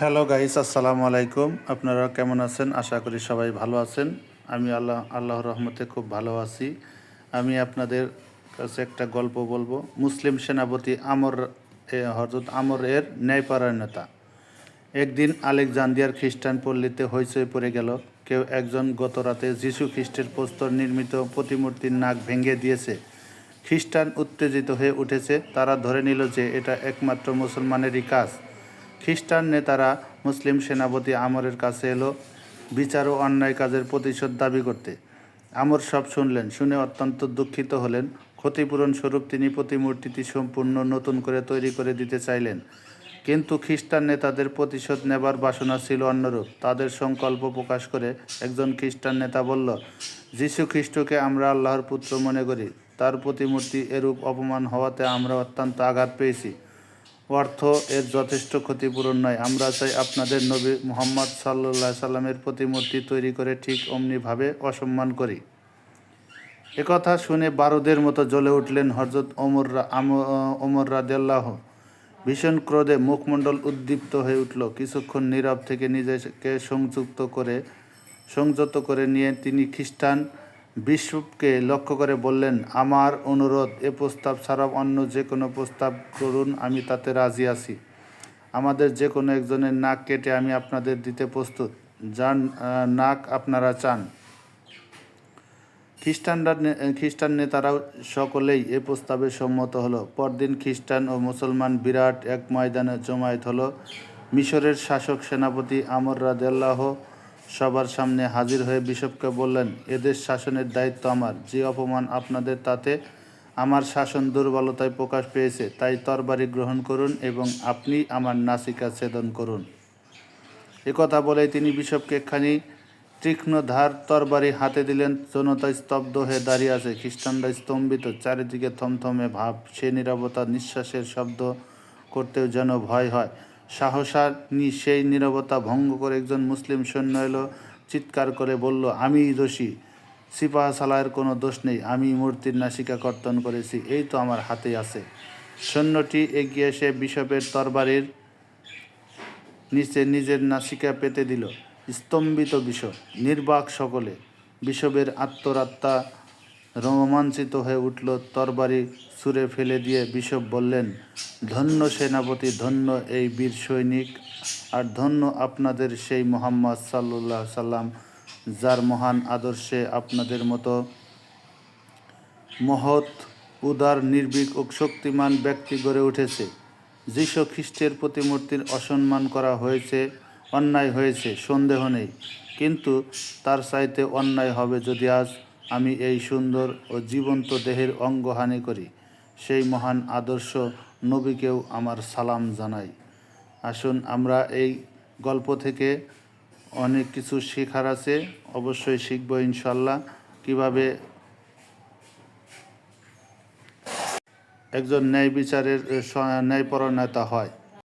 Hello guys আসসালামু আলাইকুম আপনারা কেমন আছেন? আশা করি সবাই ভালো আছেন। আমি আল্লাহ, আল্লাহর রহমতে খুব ভালো আছি। আমি আপনাদের কাছে একটা গল্প বলব। মুসলিম সেনাপতি আমর হজরত আমর এর ন্যায়পরায়ণতা। একদিন আলেকজান্দিয়ার খ্রিস্টান পল্লীতে হইচই পড়ে গেল। কেউ একজন গত রাতে যীশু খ্রিস্টের প্রস্তর নির্মিত প্রতিমূর্তির নাক ভেঙে দিয়েছে। খ্রিস্টান উত্তেজিত হয়ে উঠেছে। তারা ধরে নিল যে এটা একমাত্র মুসলমানেরই কাজ। খ্রিস্টান নেতারা মুসলিম সেনাপতি আমরের কাছে এলো, বিচার ও অন্যায় কাজের প্রতিশোধ দাবি করতে। আমর সব শুনলেন, শুনে অত্যন্ত দুঃখিত হলেন। ক্ষতিপূরণ স্বরূপ তিনি প্রতিমূর্তিটি সম্পূর্ণ নতুন করে তৈরি করে দিতে চাইলেন। কিন্তু খ্রিস্টান নেতাদের প্রতিশোধ নেবার বাসনা ছিল অন্যরূপ। তাদের সংকল্প প্রকাশ করে একজন খ্রিস্টান নেতা বলল, যীশু খ্রিস্টকে আমরা আল্লাহর পুত্র মনে করি। তার প্রতিমূর্তি এরূপ অপমান হওয়াতে আমরা অত্যন্ত আঘাত পেয়েছি। অর্থ এর যথেষ্ট ক্ষতিপূরণ নয় আমরা চাই আপনাদের নবী মুহাম্মদ সাল্লাহ সাল্লামের প্রতিমূর্তি তৈরি করে ঠিক অমনিভাবে অসম্মান করি। একথা শুনে বারুদের মতো জ্বলে উঠলেন হজরত ওমর রা- আম- ওমর রাদেল্লাহ ভীষণ ক্রোধে মুখমণ্ডল উদ্দীপ্ত হয়ে উঠল। কিছুক্ষণ নীরব থেকে নিজেকে সংযুক্ত করে সংযত করে নিয়ে তিনি খ্রিস্টান বিশ্বকে লক্ষ্য করে বললেন, আমার অনুরোধ, এ প্রস্তাব ছাড়াও অন্য যে কোনো প্রস্তাব করুন, আমি তাতে রাজি আছি। আমাদের যে কোনো একজনের নাক কেটে আমি আপনাদের দিতে প্রস্তুত। যার নাক আপনারা চান। খ্রিস্টানরা খ্রিস্টান নেতারাও সকলেই এ প্রস্তাবে সম্মত হলো। পরদিন খ্রিস্টান ও মুসলমান বিরাট এক ময়দানে জমায়েত হলো। মিশরের শাসক সেনাপতি আমর রাদেল্লাহ সবার সামনে হাজির হয়ে বিশপকে বললেন এদেশ শাসনের দায়িত্ব আমার। যে অপমান আপনাদের তাতে আমার শাসন দুর্বলতায় প্রকাশ পেয়েছে, তাই তরবারি গ্রহণ করুন এবং আপনি আমার নাসিকা ছেদন করুন। একথা বলে তিনি বিশপকে একখানি তীক্ষ্ণ ধার তরবারি হাতে দিলেন। জনতা স্তব্ধ হয়ে দাঁড়িয়ে আছে। খ্রিস্টানরা স্তম্ভিত। চারিদিকে থমথমে ভাব। সে নীরবতা, নিঃশ্বাসের শব্দ করতেও যেন ভয় হয়। সাহসা নি, সেই নীরবতা ভঙ্গ করে একজন মুসলিম সৈন্য এলো, চিৎকার করে বলল, আমি দোষী। সিপাহ সালায়ের কোনো দোষ নেই। আমি মূর্তির নাসিকা কর্তন করেছি। এই তো আমার হাতে আছে। সৈন্যটি এগিয়ে এসে বিশপের তরবারির নিচে নিজের নাসিকা পেতে দিল। স্তম্ভিত বিষয় নির্বাক সকলে। বিষবের আত্মরাত্মা রোমাঞ্চিত হয়ে উঠল তরবারি ছুঁড়ে ফেলে দিয়ে বিশপ বললেন, ধন্য সেনাপতি, ধন্য এই বীর সৈনিক, আর ধন্য আপনাদের সেই মোহাম্মদ সাল্লাহ সাল্লাম, যার মহান আদর্শে আপনাদের মতো মহৎ, উদার, নির্ভীক ও শক্তিমান ব্যক্তি গড়ে উঠেছে। যীশু খ্রিস্টের প্রতিমূর্তির অসম্মান করা হয়েছে, অন্যায় হয়েছে, সন্দেহ নেই। কিন্তু তার চাইতে অন্যায় হবে যদি আজ আমি এই সুন্দর ও জীবন্ত দেহের অঙ্গহানি করি। সেই মহান আদর্শ নবীকেও আমার সালাম জানাই। আসুন আমরা এই গল্প থেকে অনেক কিছু শেখার আছে, অবশ্যই শিখব ইনশাল্লাহ। কীভাবে একজন ন্যায় বিচারের ন্যায়পরায়ণতা হয়।